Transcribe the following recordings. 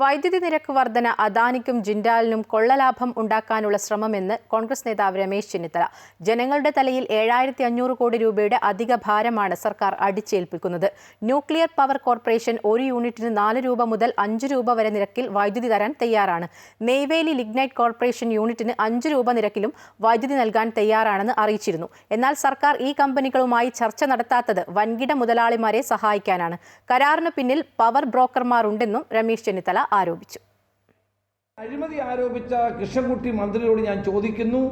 വൈദ്യുതി നിരക്ക് വർധന അദാനിക്കും ജിൻഡാലിനും കൊള്ളലാഭം ഉണ്ടാക്കാനുള്ള ശ്രമമെന്ന് കോൺഗ്രസ് നേതാവ് രമേശ് ചെന്നിത്തല. ജനങ്ങളുടെ തലയിൽ ഏഴായിരത്തി അഞ്ഞൂറ് കോടി രൂപയുടെ അധിക ഭാരമാണ് സർക്കാർ അടിച്ചേൽപ്പിക്കുന്നത്. ന്യൂക്ലിയർ പവർ കോർപ്പറേഷൻ ഒരു യൂണിറ്റിന് നാല് രൂപ മുതൽ അഞ്ച് രൂപ വരെ നിരക്കിൽ വൈദ്യുതി തരാൻ തയ്യാറാണ്. നെയ്വേലി ലിഗ്നൈറ്റ് കോർപ്പറേഷൻ യൂണിറ്റിന് അഞ്ച് രൂപ നിരക്കിലും വൈദ്യുതി നൽകാൻ തയ്യാറാണെന്ന് അറിയിച്ചിരുന്നു. എന്നാൽ സർക്കാർ ഈ കമ്പനികളുമായി ചർച്ച നടത്താത്തത് വൻകിട മുതലാളിമാരെ സഹായിക്കാനാണ്. കരാറിന് പിന്നിൽ പവർ ബ്രോക്കർമാരുണ്ടെന്നും രമേശ് ചെന്നിത്തല ആരോപിച്ചു. അഴിമതി ആരോപിച്ച കൃഷ്ണൻകുട്ടി മന്ത്രിയോട് ഞാൻ ചോദിക്കുന്നു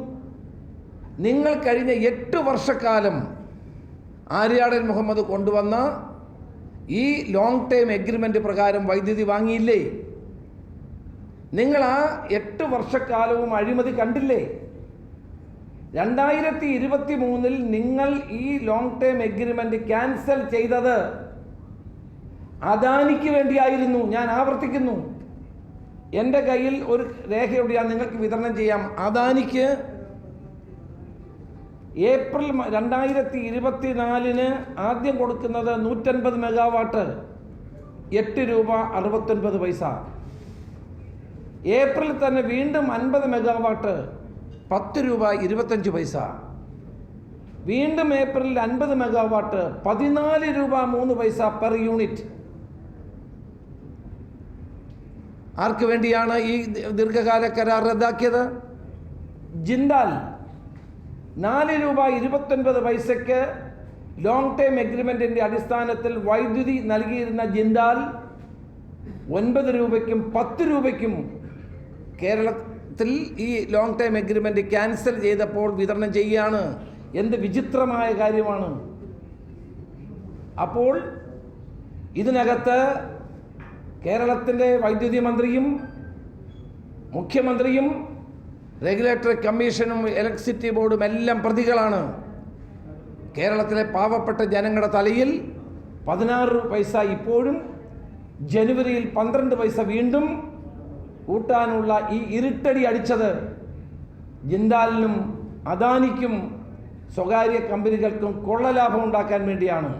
നിങ്ങൾ കഴിഞ്ഞ എട്ട് വർഷക്കാലം ആര്യാടൻ മുഹമ്മദ് കൊണ്ടുവന്ന ഈ ലോങ് ടൈം എഗ്രിമെന്റ് പ്രകാരം വൈദ്യുതി വാങ്ങിയില്ലേ? നിങ്ങൾ ആ എട്ട് വർഷക്കാലവും അഴിമതി കണ്ടില്ലേ? രണ്ടായിരത്തി ഇരുപത്തി മൂന്നിൽ നിങ്ങൾ ഈ ലോങ് ടൈം എഗ്രിമെന്റ് ക്യാൻസൽ ചെയ്തത് അദാനിക്ക് വേണ്ടിയായിരുന്നു ഞാൻ ആവർത്തിക്കുന്നു. എന്റെ കയ്യിൽ ഒരു രേഖ ഞാൻ നിങ്ങൾക്ക് വിതരണം ചെയ്യാം. അദാനിക്ക് ഏപ്രിൽ രണ്ടായിരത്തി ഇരുപത്തിനാലിന് ആദ്യം കൊടുക്കുന്നത് നൂറ്റൻപത് മെഗാവാട്ട്. എട്ട് രൂപ അറുപത്തൊൻപത് പൈസ. ഏപ്രിൽ തന്നെ വീണ്ടും അൻപത് മെഗാവാട്ട്. പത്ത് രൂപ ഇരുപത്തഞ്ച് പൈസ. വീണ്ടും ഏപ്രിലിൽ അൻപത് മെഗാവാട്ട്. പതിനാല് രൂപ മൂന്ന് പൈസ പെർ യൂണിറ്റ്. ആർക്ക് വേണ്ടിയാണ് ഈ ദീർഘകാല കരാർ റദ്ദാക്കിയത്? ജിൻഡാൽ നാല് രൂപ ഇരുപത്തൊൻപത് പൈസയ്ക്ക് ലോങ് ടൈം എഗ്രിമെന്റിന്റെ അടിസ്ഥാനത്തിൽ വൈദ്യുതി നൽകിയിരുന്ന ജിൻഡാൽ ഒൻപത് രൂപയ്ക്കും പത്ത് രൂപയ്ക്കും കേരളത്തിൽ ഈ ലോങ് ടൈം എഗ്രിമെന്റ് ക്യാൻസൽ ചെയ്തപ്പോൾ വിതരണം ചെയ്യുകയാണ്. എന്ത് വിചിത്രമായ കാര്യമാണ്. അപ്പോൾ ഇതിനകത്ത് കേരളത്തിന്റെ വൈദ്യുതി മന്ത്രിയും മുഖ്യമന്ത്രിയും റെഗുലേറ്ററി കമ്മീഷനും ഇലക്ട്രിസിറ്റി ബോർഡും എല്ലാം പ്രതികളാണ്. കേരളത്തിലെ പാവപ്പെട്ട ജനങ്ങളുടെ തലയിൽ പതിനാറ് പൈസ ഇപ്പോഴും ജനുവരിയിൽ പന്ത്രണ്ട് പൈസ വീണ്ടും കൂട്ടാനുള്ള ഈ ഇരുട്ടടി അടിച്ചത് ജിൻഡാലിനും അദാനിക്കും സ്വകാര്യ കമ്പനികൾക്കും കൊള്ളലാഭം ഉണ്ടാക്കാൻ വേണ്ടിയാണ്.